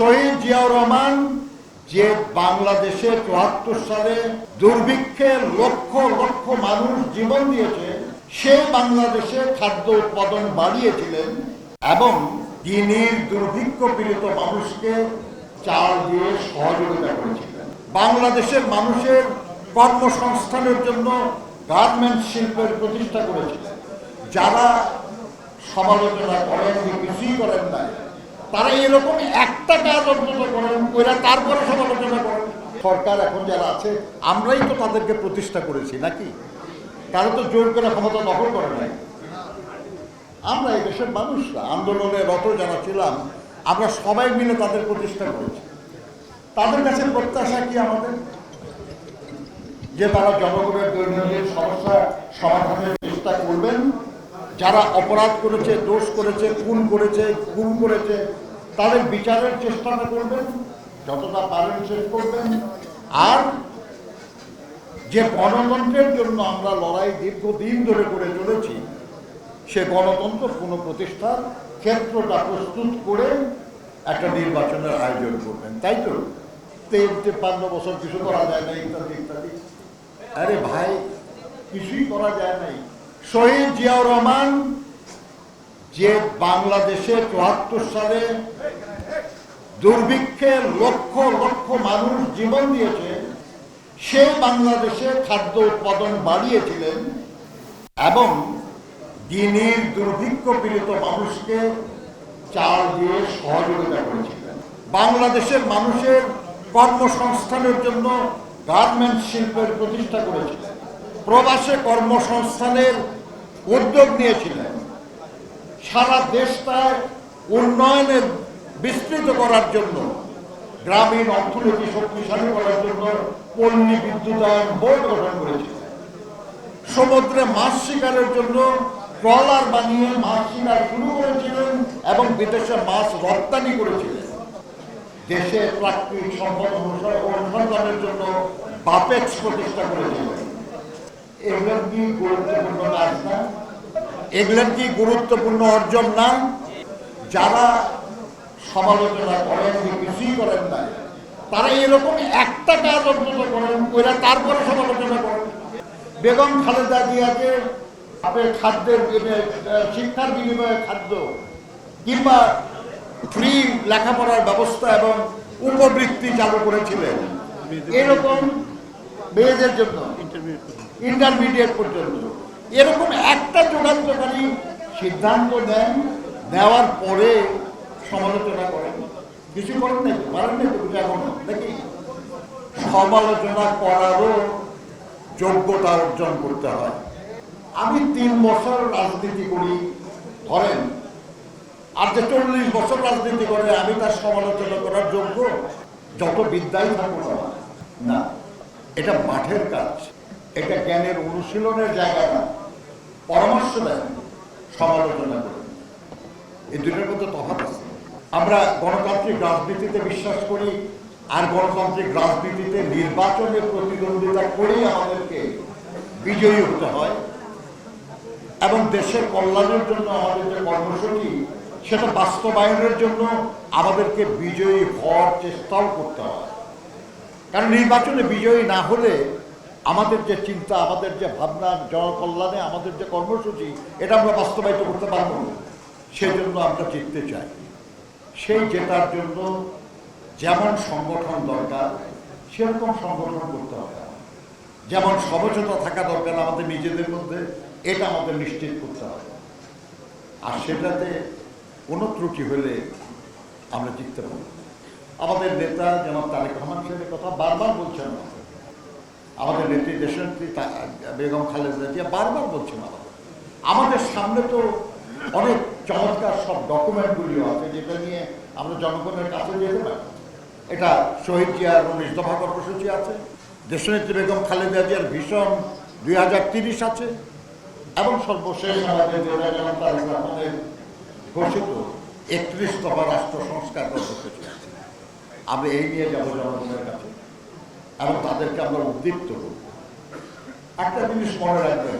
শহীদ জিয়াউর রহমান, যে বাংলাদেশে চুয়াত্তর সালে দুর্ভিক্ষে লক্ষ লক্ষ মানুষ জীবন দিয়েছে সেই বাংলাদেশে খাদ্য উৎপাদন বাড়িয়েছিলেন এবং দিনের দুর্ভিক্ষ পীড়িত মানুষকে চাল দিয়ে সহযোগিতা করেছিলেন। বাংলাদেশের মানুষের কর্মসংস্থানের জন্য গার্মেন্টস শিল্পের প্রতিষ্ঠা করেছিলেন। যারা সমালোচনা করেন কিছুই করেন তারা এরকম একটা কাজ অন্তত করেন, ওরা তারপরে সমালোচনা করেন। সরকার এখন যারা আছে, আমরাই তো তাদেরকে প্রতিষ্ঠা করেছি, নাকি? কারও তো জোর করে ক্ষমতা দখল করে নাই। আমরা এই দেশের মানুষরা, আন্দোলনে রত যারা ছিলাম, আমরা সবাই মিলে তাদের প্রতিষ্ঠা করেছি। তাদের কাছে প্রত্যাশা কি আমাদের? যে তারা জনগণের দৈনন্দিন সমস্যা সমাধানের চেষ্টা করবেন যারা অপরাধ করেছে, দোষ করেছে, খুন করেছে, গুম করেছে, তাদের বিচারের চেষ্টাটা করবেন, যতটা পারেন শেষ করবেন। আর যে গণতন্ত্রের জন্য আমরা লড়াই দীর্ঘদিন ধরে করে চলেছি, সে গণতন্ত্র কোনো প্রতিষ্ঠার ক্ষেত্রটা প্রস্তুত করে একটা নির্বাচনের আয়োজন করবেন, তাই তো? তেপান্ন বছর কিছু করা যায় না, ইত্যাদি ইত্যাদি। আরে ভাই, কিছুই করা যায় নাই শহীদ জিয়াউর রহমান, যে বাংলাদেশে চুয়াত্তর সালে দুর্ভিক্ষে লক্ষ লক্ষ মানুষ জীবন দিয়েছে সেই বাংলাদেশে খাদ্য উৎপাদন বাড়িয়েছিলেন এবং দিনের দুর্ভিক্ষ পীড়িত মানুষকে চাল দিয়ে সহযোগিতা করেছিলেন। বাংলাদেশের মানুষের কর্মসংস্থানের জন্য গার্মেন্টস শিল্পের প্রতিষ্ঠা করেছিলেন। প্রবাসে কর্মসংস্থানের উদ্যোগ নিয়েছিলেন। সারা দেশটায় উন্নয়নের বিস্তৃত করার জন্য, গ্রামীণ অর্থনীতি শক্তিশালী করার জন্য পল্লী বিদ্যুতায়ন বোর্ড গঠন করেছিলেন সমুদ্রে মাছ শিকারের জন্য ট্রলার বানিয়ে মাছ শিকার শুরু করেছিলেন এবং বিদেশে মাছ রপ্তানি করেছিলেন। দেশে প্রাকৃতিক সম্পদ অনুসন্ধানের জন্য বাপেক্স প্রতিষ্ঠা করেছিলেন। এগুলো কি গুরুত্বপূর্ণ কাজ না? এগুলো কি গুরুত্বপূর্ণ অর্জন না? যারা সমালোচনা করেন কিছুই করেন না, তারা এরকম একটা কাজ অন্তত করেন, ওরা তারপরে সমালোচনা করেন। বেগম খালেদা জিয়াকে আপনার খাদ্যের শিক্ষার বিনিময়ে খাদ্য কিংবা ফ্রি লেখাপড়ার ব্যবস্থা এবং উপবৃত্তি চালু করেছিলেন। এরকম মেয়েদের জন্য ইন্টারমিডিয়েট পর্যন্ত এরকম একটা যুগান্তকারী সিদ্ধান্ত নেন নেওয়ার পরে সমালোচনা করেন। কিছু করেন নাই পারেন নাই তো নাকি? সমালোচনা করারও যোগ্যতা অর্জন করতে হয়। আমি তিন বছর রাজনীতি করি, ধরেন। আর যে চল্লিশ বছর রাজনীতি করে, আমি তার সমালোচনা করার যোগ্য? যত বিদ্যাই থাকুক। না, এটা মাঠের কাজ। এটা জ্ঞানের অনুশীলনের জায়গা না পরামর্শ দেন সমালোচনা করেন এই দুটোর মধ্যে তফাৎ আছে। আমরা গণতান্ত্রিক রাজনীতিতে বিশ্বাস করি আর গণতান্ত্রিক রাজনীতিতে নির্বাচনে প্রতিদ্বন্দ্বিতা করেই আমাদেরকে বিজয়ী হতে হয় এবং দেশের কল্যাণের জন্য আমাদের যে কর্মসূচি, সেটা বাস্তবায়নের জন্য আমাদেরকে বিজয়ী হওয়ার চেষ্টাও করতে হয়। কারণ নির্বাচনে বিজয়ী না হলে আমাদের যে চিন্তা, আমাদের যে ভাবনা, জনকল্যাণে আমাদের যে কর্মসূচি, এটা আমরা বাস্তবায়িত করতে পারব না। সেই জন্য আমরা জিততে চাই। সেই জেতার জন্য যেমন সংগঠন দরকার, সেরকম সংগঠন করতে হবে যেমন সমঝোতা থাকা দরকার আমাদের নিজেদের মধ্যে, এটা আমাদের নিশ্চিত করতে হবে। আর সেটাতে কোনো ত্রুটি হলে আমরা জিততে পারব আমাদের নেতা যেমন তারেক রহমান সাহেবের কথা বারবার বলছেন আমাদের। আমাদের নেত্রী দেশনেত্রী বেগম খালেদা জিয়া বারবার বলছেন আমাদের আমাদের সামনে তো অনেক চমৎকার সব ডকুমেন্টগুলিও আছে যেটা নিয়ে আমরা জনগণের কাছে যেতে পারি। এটা শহীদ জিয়ার উনিশ দফা কর্মসূচি আছে, দেশনেত্রী বেগম খালেদা জিয়ার ভীষণ দুই হাজার তিরিশ আছে, এবং সর্বশেষ আমাদের ঘোষিত একত্রিশ রাষ্ট্র সংস্কার কর্মসূচি আছে। আমরা এই নিয়ে যাব জনগণের কাছে। এবং তাদেরকে আমরা উদ্দীপ্ত করব। একটা জিনিস মনে রাখবেন